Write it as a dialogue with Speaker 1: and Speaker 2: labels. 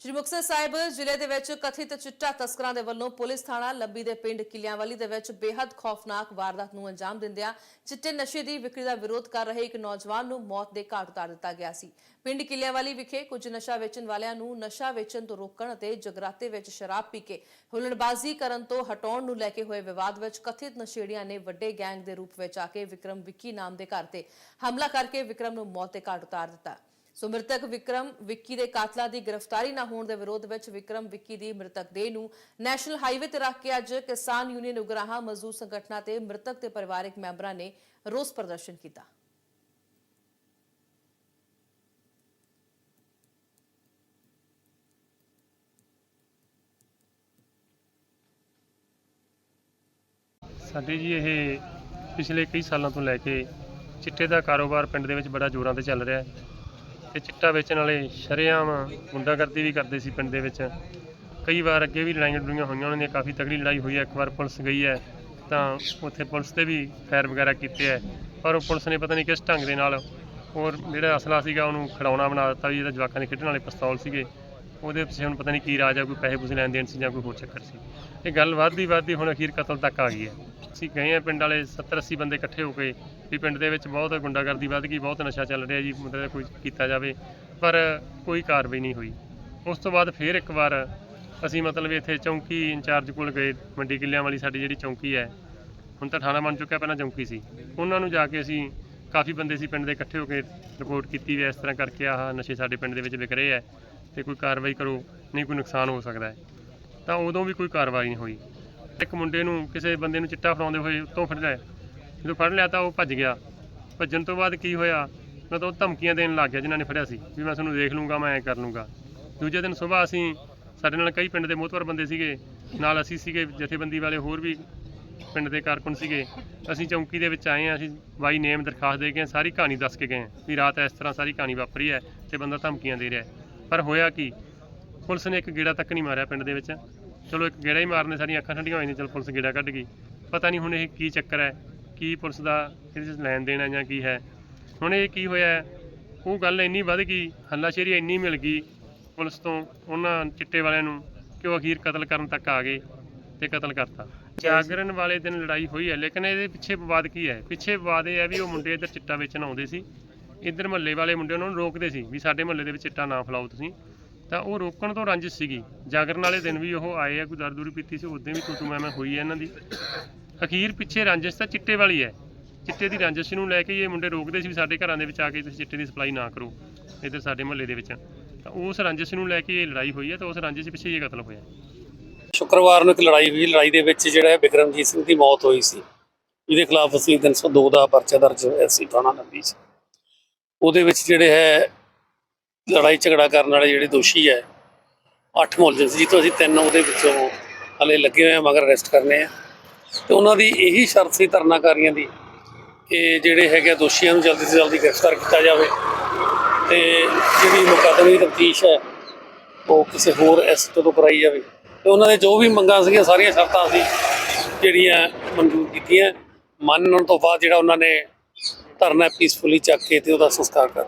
Speaker 1: ਸ਼੍ਰੀ ਮੁਕਤਸਰ ਸਾਹਿਬ ਜ਼ਿਲ੍ਹੇ ਦੇ ਵਿੱਚ ਕਥਿਤ ਚਿੱਟਾ ਤਸਕਰਾਂ ਦੇ ਵੱਲੋਂ ਪੁਲਿਸ ਥਾਣਾ ਲੱਬੀ ਦੇ ਪਿੰਡ ਕਿਲਿਆਂਵਾਲੀ ਦੇ ਵਿੱਚ ਬੇहद ਖੌਫਨਾਕ ਵਾਰਦਾਤ ਨੂੰ ਅੰਜਾਮ ਦਿੰਦਿਆਂ ਚਿੱਟੇ ਨਸ਼ੇ ਦੀ ਵਿਕਰੀ ਦਾ ਵਿਰੋਧ ਕਰ ਰਹੇ ਇੱਕ ਨੌਜਵਾਨ ਨੂੰ ਮੌਤ ਦੇ ਘਾਟ ਉਤਾਰ ਦਿੱਤਾ ਗਿਆ ਸੀ। ਪਿੰਡ ਕਿਲਿਆਂਵਾਲੀ ਵਿਖੇ ਕੁਝ ਨਸ਼ਾ ਵੇਚਣ ਵਾਲਿਆਂ ਨੂੰ ਨਸ਼ਾ ਵੇਚਣ ਤੋਂ ਰੋਕਣ ਅਤੇ ਜਗਰਾਤੇ ਵਿੱਚ ਸ਼ਰਾਬ ਪੀ ਕੇ ਹੁਲੜਬਾਜ਼ੀ ਕਰਨ ਤੋਂ ਹਟਾਉਣ ਨੂੰ ਲੈ ਕੇ ਹੋਏ ਵਿਵਾਦ ਵਿੱਚ ਕਥਿਤ ਨਸ਼ੇੜੀਆਂ ਨੇ ਵੱਡੇ ਗੈਂਗ ਦੇ ਰੂਪ ਵਿੱਚ ਆ ਕੇ ਵਿਕਰਮ ਵਿੱਕੀ ਨਾਮ ਦੇ ਘਰ ਤੇ ਹਮਲਾ ਕਰਕੇ ਵਿਕਰਮ ਨੂੰ ਮੌਤ ਦੇ ਘਾਟ ਉਤਾਰ ਦਿੱਤਾ। ਸੋ ਮ੍ਰਿਤਕ ਵਿਕਰਮ ਵਿੱਕੀ ਦੇ ਕਾਤਲਾਂ ਦੀ ਗ੍ਰਿਫਤਾਰੀ ਨਾ ਹੋਣ ਦੇ ਵਿਰੋਧ ਵਿੱਚ ਵਿਕਰਮ ਵਿੱਕੀ ਦੀ ਮ੍ਰਿਤਕ ਦੇਹ ਨੂੰ ਨੈਸ਼ਨਲ ਹਾਈਵੇ ਤੇ ਰੱਖ ਕੇ ਅੱਜ ਕਿਸਾਨ ਯੂਨੀਅਨ ਉਗਰਾਹਾਂ ਮਜ਼ਦੂਰ ਸੰਗਠਨਾਂ ਤੇ ਮ੍ਰਿਤਕ ਦੇ ਪਰਿਵਾਰਕ ਮੈਂਬਰਾਂ ਨੇ ਰੋਸ ਪ੍ਰਦਰਸ਼ਨ ਕੀਤਾ।
Speaker 2: ਸਾਡੇ ਜੀ ਇਹ ਪਿਛਲੇ ਕਈ ਸਾਲਾਂ ਤੋਂ ਲੈ ਕੇ ਚਿੱਟੇ ਦਾ ਕਾਰੋਬਾਰ ਪਿੰਡ ਦੇ ਵਿੱਚ ਬੜਾ ਜ਼ੋਰਾਂ ਤੇ ਚੱਲ ਰਿਹਾ ਹੈ। ਤੇ ਚਿੱਟਾ ਵੇਚਣ ਵਾਲੇ ਸ਼ਰੇਆਮ ਗੁੰਡਾਗਰਦੀ ਵੀ ਕਰਦੇ ਸੀ ਪਿੰਡ ਦੇ ਵਿੱਚ। ਕਈ ਵਾਰ ਅੱਗੇ ਵੀ ਲੜਾਈਆਂ ਲੜੂਈਆਂ ਹੋਈਆਂ, ਉਹਨਾਂ ਦੀਆਂ ਕਾਫੀ ਤਗੜੀ ਲੜਾਈ ਹੋਈ ਹੈ। ਇੱਕ ਵਾਰ ਪੁਲਿਸ ਗਈ ਹੈ, ਤਾਂ ਉੱਥੇ ਪੁਲਿਸ ਤੇ ਵੀ ਫਾਇਰ ਵਗੈਰਾ ਕੀਤੇ ਹੈ। ਪਰ ਉਹ ਪੁਲਿਸ ਨੇ ਪਤਾ ਨਹੀਂ ਕਿਸ ਢੰਗ ਦੇ ਨਾਲ ਹੋਰ ਜਿਹੜਾ ਅਸਲਾ ਸੀਗਾ, ਉਹਨੂੰ ਖਿਡੌਣਾ ਬਣਾ ਦਿੱਤਾ ਵੀ ਇਹਦਾ ਜਵਾਕਾਂ ਦੇ ਖੇਡਣ ਵਾਲੇ ਪਿਸਤੌਲ ਸੀਗੇ। ਉਹਦੇ ਪਿੱਛੇ ਹੁਣ ਪਤਾ ਨਹੀਂ ਕੀ ਰਾਜ ਆ, ਕੋਈ ਪੈਸੇ ਪੂਸੇ ਲੈਣ ਦੇਣ ਸੀ ਜਾਂ ਕੋਈ ਹੋਰ ਚੱਕਰ ਸੀ। ਇਹ ਗੱਲ ਵੱਧਦੀ ਵੱਧਦੀ ਹੁਣ ਅਖੀਰ ਕਤਲ ਤੱਕ ਆ ਗਈ ਹੈ। ਅਸੀਂ ਗਏ ਆ ਪਿੰਡ ਵਾਲੇ 70 80 ਬੰਦੇ ਇਕੱਠੇ ਹੋ ਕੇ ਵੀ ਪਿੰਡ ਦੇ ਵਿੱਚ ਬਹੁਤ ਗੁੰਡਾਗਰਦੀ ਵੱਧ ਗਈ ਬਹੁਤ ਨਸ਼ਾ ਚੱਲ ਰਿਹਾ ਜੀ, ਮਤਲਬ ਕੋਈ ਕੀਤਾ ਜਾਵੇ, ਪਰ ਕੋਈ ਕਾਰਵਾਈ ਨਹੀਂ ਹੋਈ। ਉਸ ਤੋਂ ਬਾਅਦ ਫਿਰ ਇੱਕ ਵਾਰ ਅਸੀਂ ਮਤਲਬ ਇੱਥੇ ਚੌਂਕੀ ਇੰਚਾਰਜ ਕੋਲ ਗਏ, ਮੰਡੀ ਕਿੱਲਿਆਂ ਵਾਲੀ ਸਾਡੀ ਜਿਹੜੀ ਚੌਂਕੀ ਹੈ, ਹੁਣ ਤਾਂ ਥਾਣਾ ਬਣ ਚੁੱਕਿਆ, ਪਹਿਲਾਂ ਚੌਂਕੀ ਸੀ। ਉਹਨਾਂ ਨੂੰ ਜਾ ਕੇ ਅਸੀਂ ਕਾਫੀ ਬੰਦੇ ਸੀ ਪਿੰਡ ਦੇ ਇਕੱਠੇ ਹੋ ਕੇ ਰਿਪੋਰਟ ਕੀਤੀ ਵੀ ਇਸ ਤਰ੍ਹਾਂ ਕਰਕੇ ਆਹ ਨਸ਼ੇ ਸਾਡੇ ਪਿੰਡ ਦੇ ਵਿੱਚ ਵਿਕ ਰਹੇ ਹੈ ਤੇ ਕੋਈ ਕਾਰਵਾਈ ਕਰੋ, ਨਹੀਂ ਕੋਈ ਨੁਕਸਾਨ ਹੋ ਸਕਦਾ ਹੈ। ਤਾਂ ਉਦੋਂ ਵੀ ਕੋਈ ਕਾਰਵਾਈ ਨਹੀਂ ਹੋਈ। ਇੱਕ ਮੁੰਡੇ ਨੂੰ ਕਿਸੇ ਬੰਦੇ ਨੂੰ ਚਿੱਟਾ ਫੜਾਉਂਦੇ ਹੋਏ ਉੱਤੋਂ ਫੜ ਲਿਆ ਜਦੋਂ ਫੜ ਲਿਆ ਤਾਂ ਉਹ ਭੱਜ ਗਿਆ। ਭੱਜਣ ਤੋਂ ਬਾਅਦ ਕੀ ਹੋਇਆ? ਮੈਂ ਤਾਂ ਉਹ ਧਮਕੀਆਂ ਦੇਣ ਲੱਗ ਗਿਆ ਜਿਨ੍ਹਾਂ ਨੇ ਫੜਿਆ ਸੀ ਵੀ ਮੈਂ ਤੁਹਾਨੂੰ ਦੇਖ ਲੂੰਗਾ, ਮੈਂ ਐਂ ਕਰ ਲੂੰਗਾ। ਦੂਜੇ ਦਿਨ ਸਵੇਰ ਅਸੀਂ ਸਾਡੇ ਨਾਲ ਕਈ ਪਿੰਡ ਦੇ ਮੋਹਤਵਰ ਬੰਦੇ ਸੀਗੇ। ਨਾਲ ਅਸੀਂ ਸੀਗੇ ਜਥੇਬੰਦੀ ਵਾਲੇ ਹੋਰ ਵੀ ਪਿੰਡ ਦੇ ਕਾਰਕੁਨ ਸੀਗੇ। ਅਸੀਂ ਚੌਂਕੀ ਦੇ ਵਿੱਚ ਆਏ ਆ ਅਸੀਂ ਬਾਈ ਨੇਮ ਦਰਖਾਸਤ ਦੇ ਕੇ ਸਾਰੀ ਕਹਾਣੀ ਦੱਸ ਕੇ ਗਏ ਹਾਂ ਵੀ ਰਾਤ ਇਸ ਤਰ੍ਹਾਂ ਸਾਰੀ ਕਹਾਣੀ ਵਾਪਰੀ ਹੈ ਤੇ ਬੰਦਾ ਧਮਕੀਆਂ ਦੇ ਰਿਹਾ ਪਰ ਹੋਇਆ ਕੀ? ਪੁਲਿਸ ਨੇ ਇੱਕ ਗੇੜਾ ਤੱਕ ਨਹੀਂ ਮਾਰਿਆ ਪਿੰਡ ਦੇ ਵਿੱਚ। ਚਲੋ ਇੱਕ ਗੇੜਾ ਹੀ ਮਾਰਨੇ ਸਾਡੀਆਂ ਅੱਖਾਂ ਠੰਡੀਆਂ ਹੋਈਆਂ ਚਲ ਪੁਲਿਸ ਗੇੜਾ ਕੱਢ ਗਈ। ਪਤਾ ਨਹੀਂ ਹੁਣ ਇਹ ਕੀ ਚੱਕਰ ਹੈ, ਕੀ ਪੁਲਿਸ ਦਾ ਇਹਦੇ 'ਚ ਲੈਣ ਦੇਣ ਹੈ ਜਾਂ ਕੀ ਹੈ। ਹੁਣ ਇਹ ਕੀ ਹੋਇਆ ਉਹ ਗੱਲ ਇੰਨੀ ਵੱਧ ਗਈ, ਹੱਲਾਸ਼ੇਰੀ ਇੰਨੀ ਮਿਲ ਗਈ ਪੁਲਿਸ ਤੋਂ, ਉਹਨਾਂ ਚਿੱਟੇ ਵਾਲਿਆਂ ਨੂੰ ਕਿ ਉਹ ਅਖੀਰ ਕਤਲ ਕਰਨ ਤੱਕ ਆ ਗਏ ਤੇ ਕਤਲ ਕਰਤਾ। ਜਾਗਰਣ ਵਾਲੇ ਦਿਨ ਲੜਾਈ ਹੋਈ ਹੈ, ਲੇਕਿਨ ਇਹਦੇ ਪਿੱਛੇ ਵਿਵਾਦ ਕੀ ਹੈ? ਪਿੱਛੇ ਵਿਵਾਦ ਇਹ ਹੈ ਵੀ ਉਹ ਮੁੰਡੇ ਇੱਧਰ ਚਿੱਟਾ ਵੇਚਣ ਆਉਂਦੇ ਸੀ। ਇੱਧਰ ਮਹੱਲੇ ਵਾਲੇ ਮੁੰਡੇ ਉਹਨਾਂ ਨੂੰ ਰੋਕਦੇ ਸੀ ਵੀ ਸਾਡੇ ਮਹੱਲੇ ਦੇ ਵਿੱਚ ਚਿੱਟਾ ਨਾ ਫਲਾਓ ਤੁਸੀਂ। ਤਾਂ ਉਹ ਰੋਕਣ ਤੋਂ ਰੰਜਿਸ਼ ਸੀਗੀ। ਜਾਗਰਨ ਵਾਲੇ ਦਿਨ ਵੀ ਉਹ ਆਏ ਆ, ਕੋਈ ਦਰ ਦੂਰੀ ਪੀਤੀ ਸੀ ਉਦੋਂ ਵੀ ਤੂੰ ਮੈਂ ਮੈਂ ਹੋਈ ਹੈ ਇਹਨਾਂ ਦੀ। ਅਖੀਰ ਪਿੱਛੇ ਰੰਜਿਸ਼ ਤਾਂ ਚਿੱਟੇ ਵਾਲੀ ਹੈ। ਚਿੱਟੇ ਦੀ ਰੰਜਿਸ਼ ਨੂੰ ਲੈ ਕੇ ਇਹ ਮੁੰਡੇ ਰੋਕਦੇ ਸੀ ਵੀ ਸਾਡੇ ਘਰਾਂ ਦੇ ਵਿੱਚ ਆ ਕੇ ਤੁਸੀਂ ਚਿੱਟੇ ਦੀ ਸਪਲਾਈ ਨਾ ਕਰੋ, ਇੱਧਰ ਸਾਡੇ ਮਹੱਲੇ ਦੇ ਵਿੱਚ। ਤਾਂ ਉਸ ਰੰਜਿਸ਼ ਨੂੰ ਲੈ ਕੇ ਇਹ ਲੜਾਈ ਹੋਈ ਹੈ, ਤਾਂ ਉਸ ਰੰਜਿਸ਼ ਪਿੱਛੇ ਇਹ ਕਤਲ ਹੋਇਆ।
Speaker 3: ਸ਼ੁੱਕਰਵਾਰ ਨੂੰ ਇੱਕ ਲੜਾਈ ਹੋਈ, ਲੜਾਈ ਦੇ ਵਿੱਚ ਜਿਹੜਾ ਹੈ ਬਿਕਰਮਜੀਤ ਸਿੰਘ ਦੀ ਮੌਤ ਹੋਈ ਸੀ। ਇਹਦੇ ਖਿਲਾਫ ਅਸੀਂ 302 ਦਾ ਪਰਚਾ ਦਰਜ ਹੋਇਆ ਸੀ ਥਾਣਾ ਨੰਦੀ ਸੀ ਉਹਦੇ ਵਿੱਚ ਜਿਹੜੇ ਹੈ ਲੜਾਈ ਝਗੜਾ ਕਰਨ ਵਾਲੇ ਜਿਹੜੇ ਦੋਸ਼ੀ ਹੈ, ਅੱਠ ਮੁਲਜ਼ਮ ਸੀ, ਜਿੱਥੋਂ ਅਸੀਂ ਤਿੰਨ ਉਹਦੇ ਵਿੱਚੋਂ ਹਲੇ ਲੱਗੇ ਹੋਏ ਆ ਮਗਰ ਅਰੈਸਟ ਕਰਨੇ ਆ। ਤੇ ਉਹਨਾਂ ਦੀ ਇਹੀ ਸ਼ਰਤ ਸੀ ਧਰਨਾਕਾਰੀਆਂ ਦੀ ਕਿ ਜਿਹੜੇ ਹੈਗੇ ਆ ਦੋਸ਼ੀਆਂ ਨੂੰ ਜਲਦੀ ਤੋਂ ਜਲਦੀ ਗ੍ਰਿਫਤਾਰ ਕੀਤਾ ਜਾਵੇ। ਤੇ ਜਿਹੜੀ ਮੁਕੱਦਮੇ ਦੀ ਤਫਤੀਸ਼ ਹੈ, ਉਹ ਕਿਸੇ ਹੋਰ ਐਸਟੋ ਤੋਂ ਕਰਾਈ ਜਾਵੇ। ਤੇ ਉਹਨਾਂ ਦੇ ਜੋ ਵੀ ਮੰਗਾਂ ਸੀਗੀਆਂ, ਸਾਰੀਆਂ ਸ਼ਰਤਾਂ ਅਸੀਂ ਜਿਹੜੀਆਂ ਮਨਜ਼ੂਰ ਕੀਤੀਆਂ, ਮੰਨਣ ਤੋਂ ਬਾਅਦ ਜਿਹੜਾ ਉਹਨਾਂ ਨੇ ਧਰਨਾ ਪੀਸਫੁਲੀ ਚੱਕ ਕੇ ਤੇ ਉਹਦਾ ਸੰਸਕਾਰ ਕਰ